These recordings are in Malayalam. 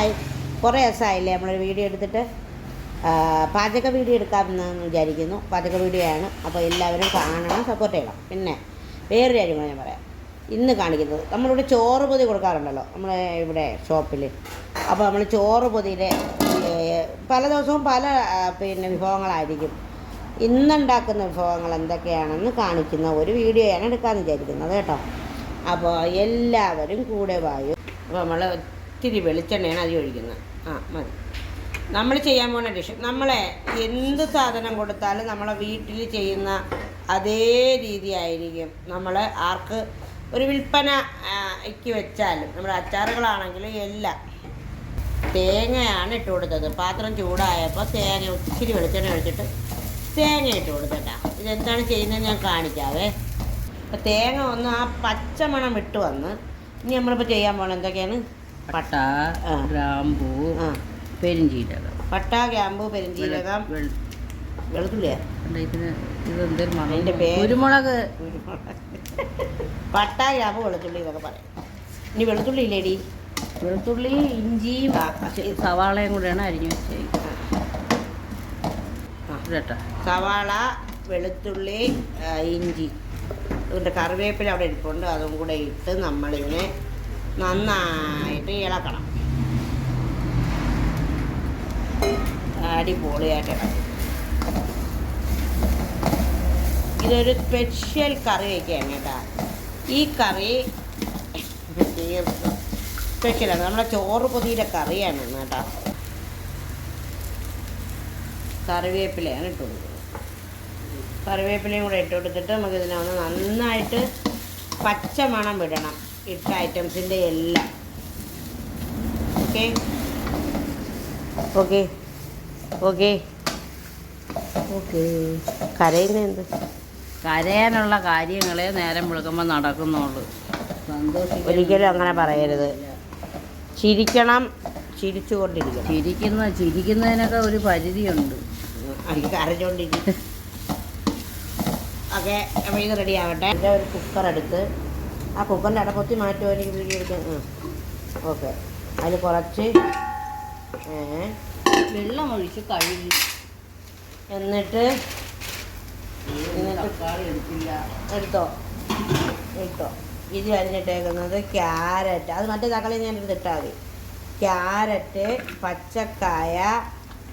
ഹായ് കുറേ ദിവസമായില്ലേ നമ്മളൊരു വീഡിയോ എടുത്തിട്ട്? പാചക വീഡിയോ എടുക്കാമെന്ന് വിചാരിക്കുന്നു. പാചക വീഡിയോ ആണ്. അപ്പോൾ എല്ലാവരും കാണണം സപ്പോർട്ട് ചെയ്യണം. പിന്നെ വേറൊരു കാര്യമാണ് ഞാൻ പറയാം. ഇന്ന് കാണിക്കുന്നത് നമ്മളിവിടെ ചോറ് പൊതി കൊടുക്കാറുണ്ടല്ലോ നമ്മൾ ഇവിടെ ഷോപ്പിൽ അപ്പോൾ നമ്മൾ ചോറ് പൊതിയിൽ പല ദിവസവും പല പിന്നെ വിഭവങ്ങളായിരിക്കും. ഇന്നുണ്ടാക്കുന്ന വിഭവങ്ങൾ എന്തൊക്കെയാണെന്ന് കാണിക്കുന്ന ഒരു വീഡിയോയാണ് എടുക്കാമെന്ന് വിചാരിക്കുന്നത് കേട്ടോ. അപ്പോൾ എല്ലാവരും കൂടെ വായു. അപ്പോൾ നമ്മൾ ഒത്തിരി വെളിച്ചെണ്ണയാണ് അതി ഒഴിക്കുന്നത്. ആ മതി. നമ്മൾ ചെയ്യാൻ പോകുന്ന ഡിഷ്. നമ്മളെ എന്ത് സാധനം കൊടുത്താലും നമ്മളെ വീട്ടിൽ ചെയ്യുന്ന അതേ രീതി ആയിരിക്കും നമ്മൾ ആർക്ക് ഒരു വിൽപ്പനയ്ക്ക് വെച്ചാലും നമ്മുടെ അച്ചാറുകളാണെങ്കിലും എല്ലാം തേങ്ങയാണ് ഇട്ട് കൊടുത്തത്. പാത്രം ചൂടായപ്പോൾ തേങ്ങ ഒത്തിരി വെളിച്ചെണ്ണ ഒഴിച്ചിട്ട് തേങ്ങ ഇട്ട് കൊടുത്തട്ടാ. ഇതെന്താണ് ചെയ്യുന്നത് ഞാൻ കാണിക്കാവേ. അപ്പോൾ തേങ്ങ ഒന്ന് ആ പച്ചമണം ഇട്ട് വന്ന് ഇനി നമ്മളിപ്പോൾ ചെയ്യാൻ പോകണം എന്തൊക്കെയാണ്? പട്ട. ഗ്രാമ്പൂ പെരിഞ്ചീരകം. പട്ട ഗ്രാമ്പു പെരിഞ്ചീരകം. വെളുത്തുള്ളിയാ? ഇതെന്തൊരു മണം? കുരുമുളക്. പട്ട ഗ്രാമ്പു വെളുത്തുള്ളി എന്നൊക്കെ പറയും. ഇനി വെളുത്തുള്ളി ഇല്ലേടി? വെളുത്തുള്ളി ഇഞ്ചിയും സവാളയും കൂടെയാണ് അരിഞ്ഞു വെച്ചത് കേട്ടോ സവാള വെളുത്തുള്ളി ഇഞ്ചി. ഇതിന്റെ കറിവേപ്പില അവിടെ ഇരിപ്പുണ്ട്. അതും കൂടെ ഇട്ട് നമ്മളിതിനെ നന്നായിട്ട് ഇളക്കണം. അടിപൊളിയായിട്ട് ഇതൊരു സ്പെഷ്യൽ കറി വയ്ക്കുകയാണ് കേട്ടോ. ഈ കറി തീർത്തും സ്പെഷ്യലാണ് നമ്മുടെ ചോറ് പൊതിയുടെ കറിയാണ് കേട്ടാ. കറിവേപ്പിലയാണ് ഇട്ട് കൊടുക്കുന്നത്. കറിവേപ്പിലയും കൂടെ ഇട്ട് കൊടുത്തിട്ട് നമുക്ക് ഇതിനൊന്ന് നന്നായിട്ട് പച്ചമണം വിടണം. ഇട്ട ഐറ്റംസിന്റെ എല്ലാം. ഓക്കെ? ഓക്കെ. ഓക്കെ. ഓക്കെ. കരയുന്ന എന്ത്? കരയാനുള്ള കാര്യങ്ങളെ നേരം വിളിക്കുമ്പോൾ നടക്കുന്നുള്ളൂ. ഒരിക്കലും അങ്ങനെ പറയരുത്. ചിരിക്കണം ചിരിച്ചുകൊണ്ടിരിക്കണം. ചിരിക്കുന്ന ചിരിക്കുന്നതിനൊക്കെ ഒരു പരിധിയുണ്ട്. കരഞ്ഞോണ്ടിരിക്കും ഓക്കെ അപ്പോൾ ഇത് റെഡി ആവട്ടെ. എന്റെ ഒരു കുക്കർ എടുത്ത് ആ കുക്കറിന്റെ അടപ്പൊത്തി എനിക്ക് വീഡിയോ എടുക്കാൻ ഓക്കെ. അതിൽ കുറച്ച് വെള്ളം ഒഴിച്ച് കഴുകി. എന്നിട്ട് എടുത്തോ? എടുത്തോ. ഇത് അരിഞ്ഞിട്ടേക്കുന്നത് ക്യാരറ്റ്. അത് മറ്റേ തക്കാളി ഞാൻ എടുത്തിട്ടാൽ മതി. ക്യാരറ്റ് പച്ചക്കായ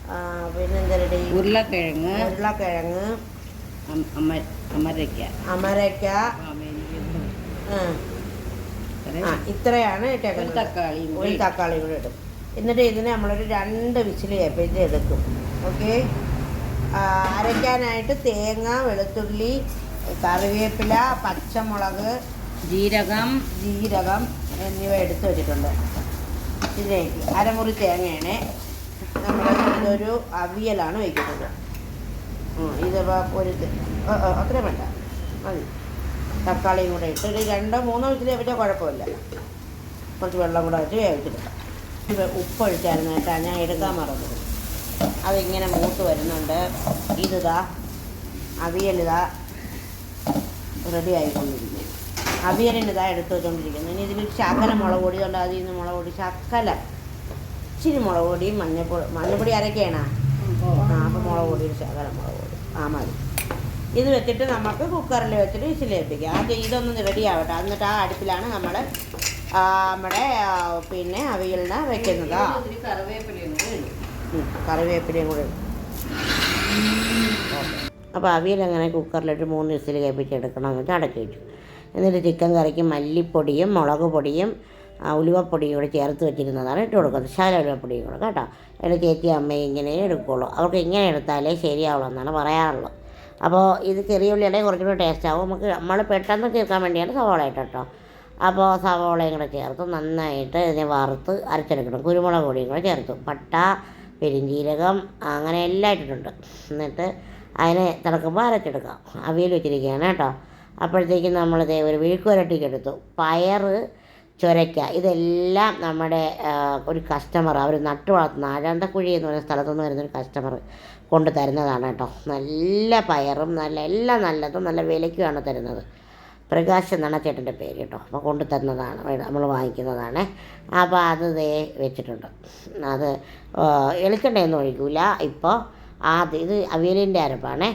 ആ, പിന്നെന്തരടി ഉരുളക്കിഴങ്ങ് ഉരുളക്കിഴങ്ങ് അമരക്ക അമ അമരയ്ക്ക അമരയ്ക്ക ആ, ആ ഇത്രയാണ് തക്കാളി ഒരു തക്കാളി കൂടെ ഇടും. എന്നിട്ട് ഇതിനെ നമ്മളൊരു രണ്ട് വിസിൽ ചെയ്യപ്പോഴത്തെ എടുക്കും. ഓക്കെ? അരയ്ക്കാനായിട്ട് തേങ്ങ വെളുത്തുള്ളി കറിവേപ്പില പച്ചമുളക് ജീരകം. ജീരകം എന്നിവ എടുത്ത് വെച്ചിട്ടുണ്ട്. ഇതിലേക്ക് അരമുറി തേങ്ങയാണ്. നമ്മൾ ഇതൊരു അവിയലാണ് വയ്ക്കുന്നത് ഇതിപ്പോൾ ഒരു അത്രയും വേണ്ട. മതി. തക്കാളിയും കൂടെ ഇട്ട് ഒരു രണ്ടോ മൂന്നോ വിസിൽ വെച്ചാൽ കുഴപ്പമില്ല. കുറച്ച് വെള്ളം കൂടെ വെച്ച് വേവിച്ചിട്ടുണ്ട് ഇത് ഉപ്പ് ഒഴിച്ചായിരുന്നു ഞാൻ എടുക്കാൻ മറന്നു. അതിങ്ങനെ മൂത്ത് വരുന്നുണ്ട്. ഇതിതാ അവിയലിതാ റെഡി ആയിക്കൊണ്ടിരിക്കുന്നു. അവിയലിന് ഇതാ എടുത്ത് വെച്ചുകൊണ്ടിരിക്കുന്നു ഇനി ഇതിൽ ശകല മുളക് പൊടി ഉണ്ട്? അതിൽ നിന്ന് മുളക് പൊടി ശകല. ഇച്ചിരി മുളക് പൊടിയും മഞ്ഞപ്പൊടി മഞ്ഞപ്പൊടി അരക്കേണ ആ അപ്പം മുളക് പൊടി ശകല മുളക് പൊടി ആ മതി. ഇത് വെച്ചിട്ട് നമുക്ക് കുക്കറിൽ വെച്ചിട്ട് വിസിലേൽപ്പിക്കാം ആദ്യം ഇതൊന്ന് റെഡി ആവട്ടെ. എന്നിട്ട് ആ അടുപ്പിലാണ് നമ്മൾ നമ്മുടെ പിന്നെ അവിയലിന് വെക്കുന്നത്. കറിവേപ്പിലയും കൂടെ അപ്പോൾ അവിയൽ അങ്ങനെ കുക്കറിലിട്ട് മൂന്ന് വിസിൽ കേൾപ്പിച്ചെടുക്കണം എന്നിട്ട് അടച്ചു വെച്ചു. എന്നിട്ട് ചിക്കൻ കറിക്ക് മല്ലിപ്പൊടിയും മുളക് പൊടിയും ഉലുവപ്പൊടിയും കൂടെ ചേർത്ത് വെച്ചിരുന്നതാണ് ഇട്ട് കൊടുക്കുന്നത്. ശാല ഉലുവപ്പൊടിയും കൂടെ കേട്ടോ. എന്റെ ചേച്ചി അമ്മയും ഇങ്ങനെ എടുക്കുകയുള്ളൂ അവർക്ക് ഇങ്ങനെ എടുത്താലേ ശരിയാവുള്ളൂ എന്നാണ് പറയാറുള്ളത്. അപ്പോൾ ഇത് ചെറിയ ഉള്ളിയുടെ കുറച്ചുകൂടെ ടേസ്റ്റ് ആവും. നമുക്ക് നമ്മൾ പെട്ടെന്ന് തീർക്കാൻ വേണ്ടിയാണ് സവാള ഇട്ട് കേട്ടോ അപ്പോൾ സവാളയും കൂടെ ചേർത്ത് നന്നായിട്ട് ഇതിനെ വറുത്ത് അരച്ചെടുക്കണം. കുരുമുളക് പൊടിയും കൂടെ ചേർത്തു. പട്ട പെരിഞ്ജീരകം അങ്ങനെ എല്ലാം ഇട്ടിട്ടുണ്ട്. എന്നിട്ട് അതിനെ തിളക്കുമ്പോൾ അരച്ചെടുക്കാം അവിയൽ വെച്ചിരിക്കുകയാണ് കേട്ടോ. അപ്പോഴത്തേക്കും നമ്മളിത് ഒരു വിഴുക്കുരട്ടിക്കെടുത്തു പയറ് ചുരയ്ക്ക ഇതെല്ലാം നമ്മുടെ ഒരു കസ്റ്റമർ അവർ നട്ടു വളർത്തുന്ന ആഴാന്തക്കുഴി എന്ന് പറയുന്ന സ്ഥലത്തുനിന്ന് വരുന്നൊരു കസ്റ്റമർ കൊണ്ട് തരുന്നതാണ് കേട്ടോ. നല്ല പയറും നല്ല എല്ലാം നല്ലതും നല്ല വിലയ്ക്കുമാണ് തരുന്നത്. പ്രകാശ് എന്നാണ് ചേട്ടന്റെ പേര് കേട്ടോ. അപ്പോൾ കൊണ്ടു തരുന്നതാണ് നമ്മൾ വാങ്ങിക്കുന്നതാണ്. അപ്പോൾ അത് ദേ വെച്ചിട്ടുണ്ട്. അത് എളിച്ചെണ്ണയൊന്നും ഒഴിക്കില്ല ഇപ്പോൾ ആദ്യം ഇത് അവിയലിന്റെ അരപ്പാണേ.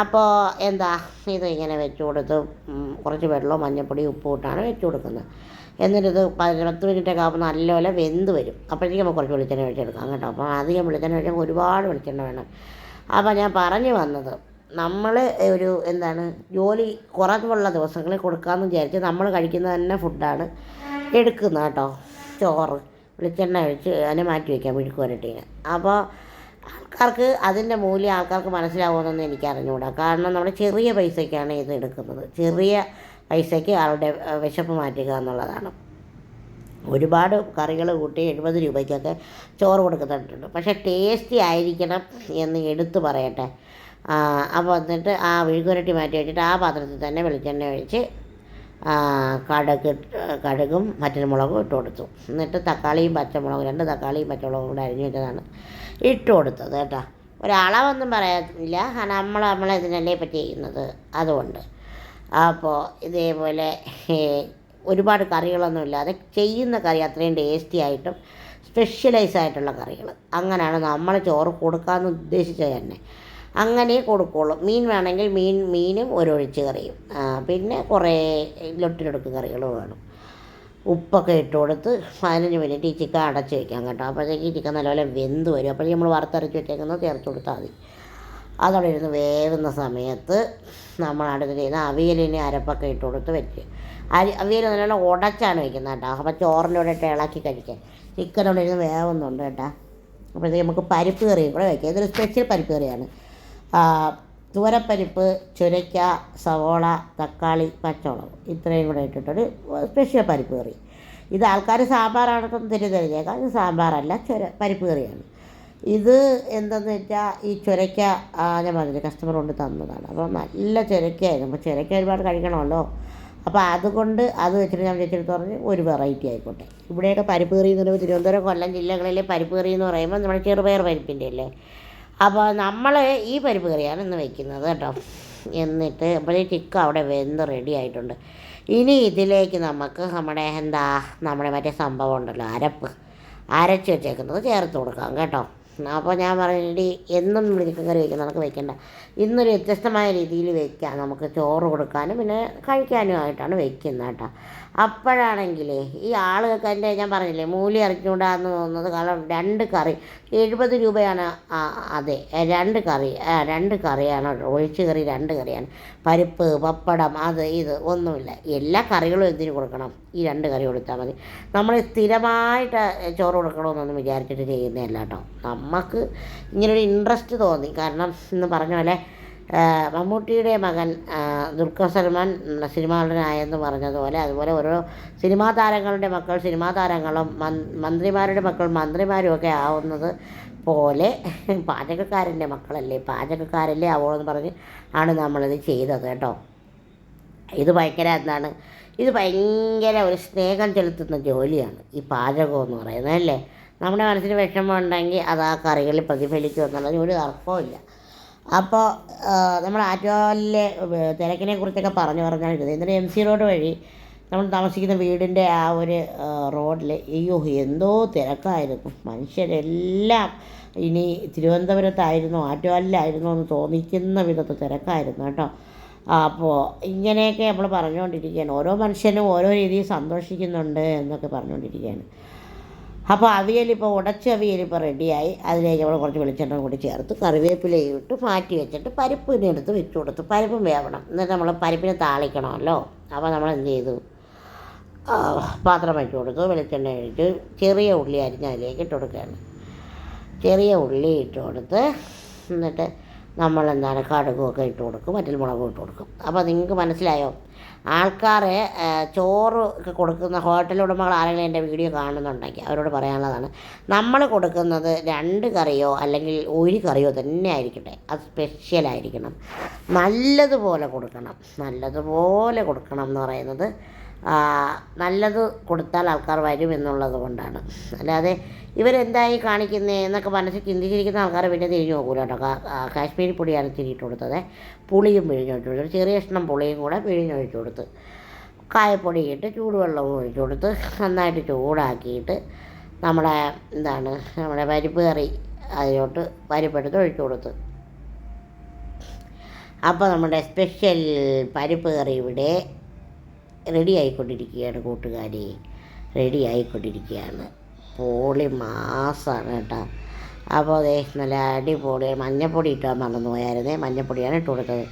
അപ്പോൾ എന്താ ഇത് ഇങ്ങനെ വെച്ച് കൊടുത്ത് കുറച്ച് വെള്ളവും മഞ്ഞൾപ്പൊടി ഉപ്പും ഇട്ടാണ് വെച്ച് കൊടുക്കുന്നത്. എന്നിട്ട് ഇത് പതിന- പത്ത് മിനിറ്റൊക്കെ ആകുമ്പോൾ നല്ലപോലെ വെന്ത് വരും. അപ്പോഴത്തേക്കും നമുക്ക് കുറച്ച് വെളിച്ചെണ്ണ ഒഴിച്ചെടുക്കാം കേട്ടോ. അപ്പോൾ അധികം വെളിച്ചെണ്ണ ഒഴിച്ചാൽ ഒരുപാട് വെളിച്ചെണ്ണ വേണം. അപ്പോൾ ഞാൻ പറഞ്ഞു വന്നത് നമ്മൾ ഒരു എന്താണ് ജോലി കുറവുള്ള ദിവസങ്ങളിൽ കൊടുക്കാമെന്ന് വിചാരിച്ച് നമ്മൾ കഴിക്കുന്ന തന്നെ ഫുഡാണ് എടുക്കുന്നത് കേട്ടോ. ചോറ് വെളിച്ചെണ്ണ ഒഴിച്ച് അതിനെ മാറ്റി വയ്ക്കാം മെഴുക്ക് അപ്പോൾ ആൾക്കാർക്ക് അതിന്റെ മൂല്യം ആൾക്കാർക്ക് മനസ്സിലാവുമെന്നൊന്നും എനിക്ക് അറിഞ്ഞുകൂടാ കാരണം നമ്മൾ ചെറിയ പൈസയ്ക്കാണ് ഇത് എടുക്കുന്നത്. ചെറിയ പൈസയ്ക്ക് ആളുടെ വിശപ്പ് മാറ്റുക എന്നുള്ളതാണ്. ഒരുപാട് കറികൾ കൂട്ടി എഴുപത് രൂപയ്ക്കൊക്കെ ചോറ് കൊടുക്കുന്നുണ്ട്. പക്ഷേ ടേസ്റ്റി ആയിരിക്കണം എന്ന് എടുത്തു പറയട്ടെ. അപ്പോൾ എന്നിട്ട് ആ വിഴുകുരട്ടി മാറ്റി വെച്ചിട്ട് ആ പാത്രത്തിൽ തന്നെ വെളിച്ചെണ്ണ ഒഴിച്ച് കടുക് കടുകും മുളകും ഇട്ട് കൊടുത്തു. എന്നിട്ട് തക്കാളിയും പച്ചമുളകും രണ്ട് തക്കാളിയും പച്ചമുളകും കൂടെ അരിഞ്ഞു വെച്ചതാണ് ഇട്ട് കൊടുത്തത് കേട്ടോ. ഒരളവൊന്നും പറയാനില്ല. നമ്മൾ നമ്മളെ ഇതിനല്ലേ ഇപ്പം ചെയ്യുന്നത്. അതുകൊണ്ട് അപ്പോൾ ഇതേപോലെ ഒരുപാട് കറികളൊന്നും ഇല്ലാതെ ചെയ്യുന്ന കറി അത്രയും ടേസ്റ്റി ആയിട്ടും സ്പെഷ്യലൈസ് ആയിട്ടുള്ള കറികൾ അങ്ങനെയാണ് നമ്മൾ ചോറ് കൊടുക്കാമെന്ന് ഉദ്ദേശിച്ചത് തന്നെ. അങ്ങനെ കൊടുക്കുള്ളൂ. മീൻ വേണമെങ്കിൽ മീൻ മീനും ഒരു ഒഴിച്ച് കറിയും പിന്നെ കുറേ ലൊട്ടിലൊടുക്ക് കറികളും വേണം. ഉപ്പൊക്കെ ഇട്ട് കൊടുത്ത് പതിനഞ്ച് മിനിറ്റ് ഈ ചിക്കൻ അടച്ച് വയ്ക്കാം കേട്ടോ. അപ്പോഴത്തേക്ക് ഈ ചിക്കൻ നല്ലപോലെ വെന്ത് വരും. അപ്പോഴേക്കും നമ്മൾ വറുത്തരച്ച് വെച്ചേക്കുന്നത് ചേർത്ത് കൊടുത്താൽ മതി. അതവിടെ ഇരുന്ന് വേവുന്ന സമയത്ത് നമ്മൾ അടുത്ത് ചെയ്യുന്ന അവിയലിന് അരപ്പൊക്കെ ഇട്ട് കൊടുത്ത് വെച്ച്. അരി അവിയൽ നല്ലോണം ഉടച്ചാണ് വെക്കുന്നത് കേട്ടോ. അപ്പോൾ ചോറിന്റെ കൂടെ ഇട്ട് ഇളക്കി കഴിക്കാൻ. ചിക്കൻ അവിടെ ഇരുന്ന് വേവുന്നുണ്ട് കേട്ടോ. അപ്പോഴത്തേക്ക് നമുക്ക് പരിപ്പ് കറിയും കൂടെ വയ്ക്കാം ഇതൊരു സ്പെഷ്യൽ പരിപ്പ് കറിയാണ്. തുവരപ്പരിപ്പ് ചുരയ്ക്ക സവോള തക്കാളി പച്ചമുളക് ഇത്രയും കൂടെ ഇട്ടിട്ടൊരു സ്പെഷ്യൽ പരിപ്പ് കറി. ഇത് ആൾക്കാർ സാമ്പാറാണെന്നൊന്നും തിരിച്ചറിഞ്ഞേക്കാം. ഇത് സാമ്പാറല്ല ചുര പരിപ്പ് കറിയാണ്. ഇത് എന്തെന്ന് വെച്ചാൽ ഈ ചുരയ്ക്ക ആ, മതി കസ്റ്റമർ കൊണ്ട് തന്നതാണ്. അപ്പോൾ നല്ല ചുരയ്ക്കായിരുന്നു. അപ്പോൾ ചുരയ്ക്ക ഒരുപാട് കഴിക്കണമല്ലോ. അപ്പോൾ അതുകൊണ്ട് അത് വെച്ചിട്ട് ഞാൻ ചേച്ചിയെടുത്ത് പറഞ്ഞ് ഒരു വെറൈറ്റി ആയിക്കോട്ടെ. ഇവിടെയൊക്കെ പരിപ്പ് കറി എന്ന് പറയുമ്പോൾ തിരുവനന്തപുരം കൊല്ലം ജില്ലകളിലെ പരിപ്പ് കറി എന്ന് പറയുമ്പോൾ നമ്മുടെ ചെറുപയർ പരിപ്പിന്റെ അല്ലേ? അപ്പോൾ നമ്മൾ ഈ പരിപ്പ് കറിയാണ് ഇന്ന് വയ്ക്കുന്നത് കേട്ടോ. എന്നിട്ട് അപ്പോഴേ ചിക്ക അവിടെ വെന്ത് റെഡി ആയിട്ടുണ്ട്. ഇനി ഇതിലേക്ക് നമുക്ക് നമ്മുടെ എന്താ നമ്മുടെ മറ്റേ സംഭവം ഉണ്ടല്ലോ അരപ്പ്. അരച്ച് വെച്ചേക്കുന്നത് ചേർത്ത് കൊടുക്കാം കേട്ടോ. അപ്പോൾ ഞാൻ പറഞ്ഞിട്ട് എന്നും നമ്മൾ ചിക്കൻ കറി വയ്ക്കാൻ നമുക്ക് വയ്ക്കേണ്ട ഇന്നൊരു വ്യത്യസ്തമായ രീതിയിൽ വയ്ക്കാം നമുക്ക് ചോറ് കൊടുക്കാനും പിന്നെ കഴിക്കാനുമായിട്ടാണ് ആയിട്ടാണ് വെക്കുന്നത് കേട്ടോ. അപ്പോഴാണെങ്കിലേ ഈ ആളുകൾക്ക് എന്റെ ഞാൻ പറഞ്ഞില്ലേ മൂലി ഇറക്കിക്കൊണ്ടാന്ന് തോന്നുന്നത് കാരണം രണ്ട് കറി എഴുപത് രൂപയാണ് അതെ രണ്ട് കറി രണ്ട് കറിയാണ് ഒഴിച്ച് കറി രണ്ട് കറിയാണ്. പരിപ്പ് പപ്പടം അത് ഇത് ഒന്നുമില്ല. എല്ലാ കറികളും എന്തിനു കൊടുക്കണം? ഈ രണ്ട് കറി കൊടുത്താൽ മതി. നമ്മൾ സ്ഥിരമായിട്ട് ചോറ് കൊടുക്കണമെന്നൊന്നും വിചാരിച്ചിട്ട് ചെയ്യുന്നതല്ല കേട്ടോ. നമുക്ക് ഇങ്ങനൊരു ഇൻട്രസ്റ്റ് തോന്നി. കാരണം ഇന്ന് പറഞ്ഞ പോലെ മമ്മൂട്ടിയുടെ മകൻ ദുൽഖർ സൽമാൻ സിനിമാ നടനായെന്ന് പറഞ്ഞതുപോലെ അതുപോലെ ഓരോ സിനിമാ താരങ്ങളുടെ മക്കൾ സിനിമാ താരങ്ങളും മന്ത്രിമാരുടെ മക്കൾ മന്ത്രിമാരും ഒക്കെ ആവുന്നത് പോലെ പാചകക്കാരന്റെ മക്കളല്ലേ? പാചകക്കാരല്ലേ ആവുമെന്ന് പറഞ്ഞ് ആണ് നമ്മളിത് ചെയ്തത് കേട്ടോ. ഇത് ഭയങ്കര എന്താണ്? ഇത് ഭയങ്കര ഒരു സ്നേഹം ചെലുത്തുന്ന ജോലിയാണ് ഈ പാചകം എന്ന് പറയുന്നത് അല്ലേ? നമ്മുടെ മനസ്സിന് വിഷമം ഉണ്ടെങ്കിൽ അത് ആ കറികളിൽ പ്രതിഫലിക്കും എന്നുള്ളതിന് ഒരു തർക്കവും അപ്പോൾ നമ്മൾ ആറ്റുകാലിലെ തിരക്കിനെ കുറിച്ചൊക്കെ പറഞ്ഞു പറഞ്ഞാൽ ഇത് എന്നിട്ട് എം സി റോഡ് വഴി നമ്മൾ താമസിക്കുന്ന വീടിന്റെ ആ ഒരു റോഡിൽ അയ്യോ എന്തോ തിരക്കായിരുന്നു. മനുഷ്യരെല്ലാം ഇനി തിരുവനന്തപുരത്തായിരുന്നോ ആറ്റുകാലിലായിരുന്നോ എന്ന് തോന്നിക്കുന്ന വിധത്തിൽ തിരക്കായിരുന്നു കേട്ടോ. അപ്പോൾ ഇങ്ങനെയൊക്കെ നമ്മൾ പറഞ്ഞുകൊണ്ടിരിക്കുകയാണ്. ഓരോ മനുഷ്യനും ഓരോ രീതിയിൽ സന്തോഷിക്കുന്നുണ്ട് എന്നൊക്കെ പറഞ്ഞുകൊണ്ടിരിക്കുകയാണ്. അപ്പോൾ അവിയൽ അവിയലിപ്പോൾ ഉടച്ച അവിയൽ അവിയലിപ്പോൾ റെഡിയായി അതിലേക്ക് നമ്മൾ കുറച്ച് വെളിച്ചെണ്ണ കൂടി ചേർത്ത് കറിവേപ്പിലയും ഇട്ട് മാറ്റി വെച്ചിട്ട് പരിപ്പിനെ എടുത്ത് വെച്ച് കൊടുത്ത് പരിപ്പും വേവണം. എന്നിട്ട് നമ്മൾ പരിപ്പിനെ താളിക്കണമല്ലോ. അപ്പോൾ നമ്മൾ എന്ത് ചെയ്തു? പാത്രം വെച്ച് കൊടുത്തു. വെളിച്ചെണ്ണ ഒഴിച്ച് ചെറിയ ഉള്ളി അരിഞ്ഞ് അതിലേക്ക് ഇട്ട് കൊടുക്കുകയാണ്. ചെറിയ ഉള്ളി ഇട്ട് കൊടുത്ത് എന്നിട്ട് നമ്മൾ എന്താണ് കടുകുമൊക്കെ ഇട്ട് കൊടുക്കും. മറ്റൽ മുളകും ഇട്ട് കൊടുക്കും. അപ്പോൾ നിങ്ങൾക്ക് മനസ്സിലായോ? ആൾക്കാർ ചോറ് കൊടുക്കുന്ന ഹോട്ടൽ ഉടമകൾ ആരെങ്കിലും എന്റെ വീഡിയോ കാണുന്നുണ്ടെങ്കിൽ അവരോട് പറയാനുള്ളതാണ് നമ്മൾ കൊടുക്കുന്നത് രണ്ട് കറിയോ അല്ലെങ്കിൽ ഒരു കറിയോ തന്നെ ആയിരിക്കട്ടെ അത് സ്പെഷ്യലായിരിക്കണം നല്ലതുപോലെ കൊടുക്കണം. നല്ലതുപോലെ കൊടുക്കണം എന്ന് പറയുന്നത് നല്ലത് കൊടുത്താൽ ആൾക്കാർ വരും എന്നുള്ളത് കൊണ്ടാണ്. അല്ലാതെ ഇവരെന്തായി കാണിക്കുന്നത് എന്നൊക്കെ മനസ്സിൽ ചിന്തിച്ചിരിക്കുന്ന ആൾക്കാർ പിന്നെ തിരിഞ്ഞു നോക്കൂല കേട്ടോ. കാശ്മീരി പൊടിയാണ് തിരിയിട്ട് കൊടുത്തത്. പുളിയും പിഴിഞ്ഞൊഴിച്ച് കൊടുത്തു. ചെറിയ ഇഷ്ടം പുളിയും കൂടെ പിഴിഞ്ഞൊഴിച്ച് കൊടുത്ത്. കായപ്പൊടി ഇട്ട് ചൂടുവെള്ളവും ഒഴിച്ചു കൊടുത്ത്. നന്നായിട്ട് ചൂടാക്കിയിട്ട് നമ്മുടെ എന്താണ് നമ്മുടെ പരിപ്പ് കറി അതിലോട്ട് പരിപ്പെടുത്ത് ഒഴിച്ചു കൊടുത്ത്. അപ്പോൾ നമ്മുടെ സ്പെഷ്യൽ പരിപ്പ് കറി ഇവിടെ റെഡി ആയിക്കൊണ്ടിരിക്കുകയാണ് കൂട്ടുകാരി. റെഡി ആയിക്കൊണ്ടിരിക്കുകയാണ്. പോളി മാസമാണ് കേട്ടോ. അപ്പോൾ അതെ നല്ല അടിപൊളി മഞ്ഞപ്പൊടി ഇട്ടാൽ മറന്നു പോയായിരുന്നേ മഞ്ഞപ്പൊടിയാണ് ഇട്ട് കൊടുത്തത്.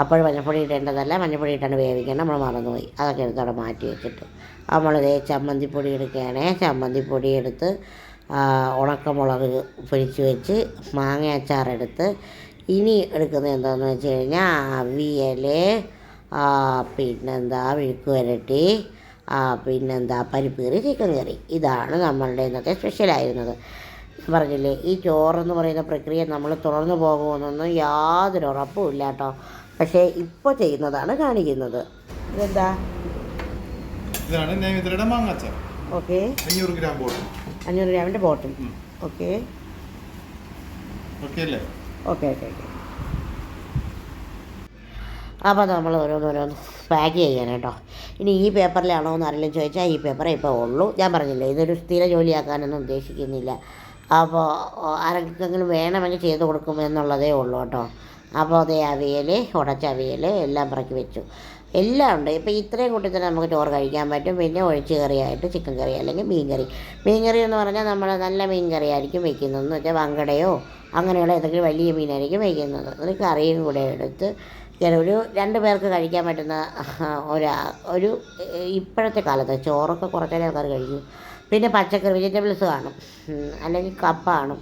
അപ്പോൾ മഞ്ഞപ്പൊടി ഇടേണ്ടതല്ല മഞ്ഞപ്പൊടി ഇട്ടാണ് വേവിക്കണം നമ്മൾ മറന്നുപോയി. അതൊക്കെ എടുത്ത് അവിടെ മാറ്റി വെച്ചിട്ട്. നമ്മളിതേ ചമ്മന്തിപ്പൊടി എടുക്കുകയാണേ. ചമ്മന്തിപ്പൊടി എടുത്ത് ഉണക്കമുളക് പൊരിച്ച് വെച്ച് മാങ്ങ അച്ചാറെടുത്ത്. ഇനി എടുക്കുന്നത് എന്താണെന്ന് വെച്ച് കഴിഞ്ഞാൽ അവിയൽ പിന്നെന്താ വിഴുക്ക് വരട്ടി. ആ, പിന്നെന്താ പരിപ്പ് കറി ചിക്കൻ കറി. ഇതാണ് നമ്മളുടെ ഇന്നത്തെ സ്പെഷ്യലായിരുന്നത് പറഞ്ഞില്ലേ ഈ ചോറെന്ന് പറയുന്ന പ്രക്രിയ നമ്മൾ തുടർന്ന് പോകുമെന്നൊന്നും യാതൊരു ഉറപ്പും ഇല്ല കേട്ടോ. പക്ഷേ ഇപ്പോൾ ചെയ്യുന്നതാണ് കാണിക്കുന്നത്. ഇതെന്താ? ഇതാണ് നൈമിത്രയുടെ മാങ്ങാച്ചാർ. ഓക്കെ. അഞ്ഞൂറ് ഗ്രാം ബോട്ടിൽ. അഞ്ഞൂറ് ഗ്രാമിന്റെ ബോട്ടിൽ. ഓക്കെ അല്ലേ? Okay okay okay. അപ്പോൾ നമ്മൾ ഓരോന്നോരോന്ന് പാക്ക് ചെയ്യാൻ കേട്ടോ. ഇനി ഈ പേപ്പറിലാണോ എന്ന് ആരെങ്കിലും ചോദിച്ചാൽ ഈ പേപ്പറേ ഇപ്പോൾ ഉള്ളൂ. ഞാൻ പറഞ്ഞില്ലേ ഇതൊരു സ്ഥിര ജോലിയാക്കാനൊന്നും ഉദ്ദേശിക്കുന്നില്ല. അപ്പോൾ ആരെങ്കിലും വേണമെങ്കിൽ ചെയ്ത് കൊടുക്കും എന്നുള്ളതേ ഉള്ളൂ കേട്ടോ. അപ്പോൾ അതേ അവിയൽ ഉടച്ച അവിയൽ എല്ലാം പറക്കി വെച്ചു. എല്ലാം ഉണ്ട്. ഇപ്പോൾ ഇത്രയും കൂട്ടി തന്നെ നമുക്ക് ചോറ് കഴിക്കാൻ പറ്റും. പിന്നെ ഒഴിച്ച് കറിയായിട്ട് ചിക്കൻ കറി അല്ലെങ്കിൽ മീൻ കറി. മീൻ കറി എന്ന് പറഞ്ഞാൽ നമ്മൾ നല്ല മീൻ കറി ആയിരിക്കും വെക്കുന്നതെന്ന് വെച്ചാൽ വങ്കടയോ അങ്ങനെയുള്ള ഏതെങ്കിലും വലിയ മീനായിരിക്കും വെക്കുന്നത്. ഒരു കറിയും കൂടെ എടുത്ത് ഒരു രണ്ട് പേർക്ക് കഴിക്കാൻ പറ്റുന്ന ഒരു ഒരു ഇപ്പോഴത്തെ കാലത്ത് ചോറൊക്കെ കുറച്ചേ ആൾക്കാർ കഴിക്കും. പിന്നെ പച്ചക്കറി വെജിറ്റബിൾസ് കാണും. അല്ലെങ്കിൽ കപ്പ കാണും.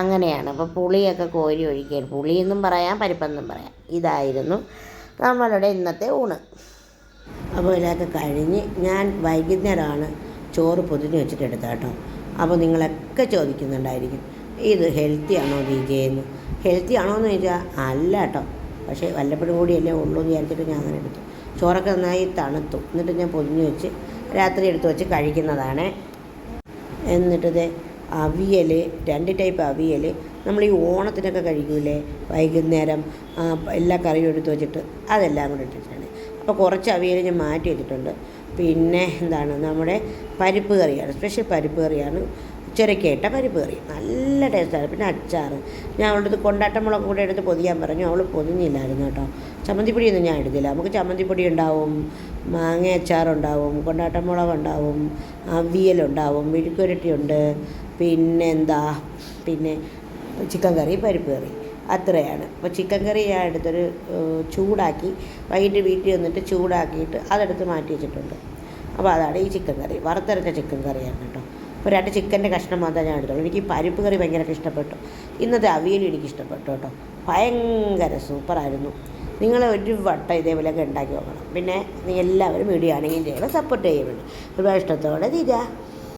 അങ്ങനെയാണ്. അപ്പോൾ പുളിയൊക്കെ കോരി ഒഴിക്കുകയാണ് പുളിയെന്നും പറയാം പരിപ്പെന്നും പറയാം. ഇതായിരുന്നു നമ്മളുടെ ഇന്നത്തെ ഊണ്. അപ്പോൾ ഇതൊക്കെ കഴിഞ്ഞ് ഞാൻ വൈകുന്നേരമാണ് ചോറ് പൊതിഞ്ഞ് വെച്ചിട്ട് എടുത്തത് കേട്ടോ. അപ്പോൾ നിങ്ങളൊക്കെ ചോദിക്കുന്നുണ്ടായിരിക്കും ഇത് ഹെൽത്തി ആണോ എന്ന്? ഹെൽത്തി ആണോ എന്ന് ചോദിച്ചാൽ അല്ല കേട്ടോ. പക്ഷേ വല്ലപ്പോഴും കൂടിയല്ലേ ഉള്ളൂ എന്ന് വിചാരിച്ചിട്ട് ഞാൻ അങ്ങനെ എടുത്തു. ചോറൊക്കെ നന്നായി തണുത്തു. എന്നിട്ട് ഞാൻ പൊതിഞ്ഞ് വെച്ച് രാത്രി എടുത്ത് വെച്ച് കഴിക്കുന്നതാണ്. എന്നിട്ടിത് അവിയൽ രണ്ട് ടൈപ്പ് അവിയൽ നമ്മൾ ഈ ഓണത്തിനൊക്കെ കഴിക്കൂലേ? വൈകുന്നേരം എല്ലാ കറിയും എടുത്ത് വെച്ചിട്ട് അതെല്ലാം കൂടെ ഇട്ടിട്ടാണ് അപ്പോൾ കുറച്ച് അവിയൽ ഞാൻ മാറ്റി വെച്ചിട്ടുണ്ട്. പിന്നെ എന്താണ്? നമ്മുടെ പരിപ്പ് കറിയാണ്. സ്പെഷ്യൽ പരിപ്പ് കറിയാണ്. ചുരക്കയിട്ട പരിപ്പ് കറി. നല്ല ടേസ്റ്റാണ്. പിന്നെ അച്ചാർ ഞാൻ അവളുടെ കൊണ്ടാട്ടമുളക് കൂടെ എടുത്ത് പൊതിയാൻ പറഞ്ഞു. അവൾ പൊതിഞ്ഞില്ലായിരുന്നു കേട്ടോ. ചമ്മന്തിപ്പൊടിയൊന്നും ഞാൻ എടുത്തില്ല. നമുക്ക് ചമ്മന്തിപ്പൊടി ഉണ്ടാവും മാങ്ങ അച്ചാറുണ്ടാവും കൊണ്ടാട്ടമുളക് ഉണ്ടാവും അവിയലുണ്ടാവും മെഴുക്കുരട്ടിയുണ്ട് പിന്നെ എന്താ? പിന്നെ ചിക്കൻ കറി പരിപ്പ് കറി. അത്രയാണ്. അപ്പോൾ ചിക്കൻ കറി ഞാൻ എടുത്തൊരു ചൂടാക്കി വൈകിട്ട് വീട്ടിൽ വന്നിട്ട് ചൂടാക്കിയിട്ട് അതെടുത്ത് മാറ്റി വെച്ചിട്ടുണ്ട്. അപ്പോൾ അതാണ് ഈ ചിക്കൻ കറി. വറുത്തരച്ച ചിക്കൻ കറിയാണ് കേട്ടോ. അപ്പോൾ രണ്ട് ചിക്കന്റെ കഷ്ണം മാത്രമേ ഞാൻ എടുത്തുള്ളൂ. എനിക്ക് പരിപ്പ് കറി ഭയങ്കരമായിട്ട് ഇഷ്ടപ്പെട്ടു. ഇന്നത്തെ അവിയലും എനിക്ക് ഇഷ്ടപ്പെട്ടു കേട്ടോ. ഭയങ്കര സൂപ്പറായിരുന്നു. നിങ്ങൾ ഒരു വട്ടം ഇതേപോലെയൊക്കെ ഉണ്ടാക്കി നോക്കണം. പിന്നെ എല്ലാവരും വീഡിയോ ആണെങ്കിൽ ചെയ്യണം. സപ്പോർട്ട് ചെയ്യുന്നുണ്ട്. ഒരുപാട് ഇഷ്ടത്തോടെ തീരാ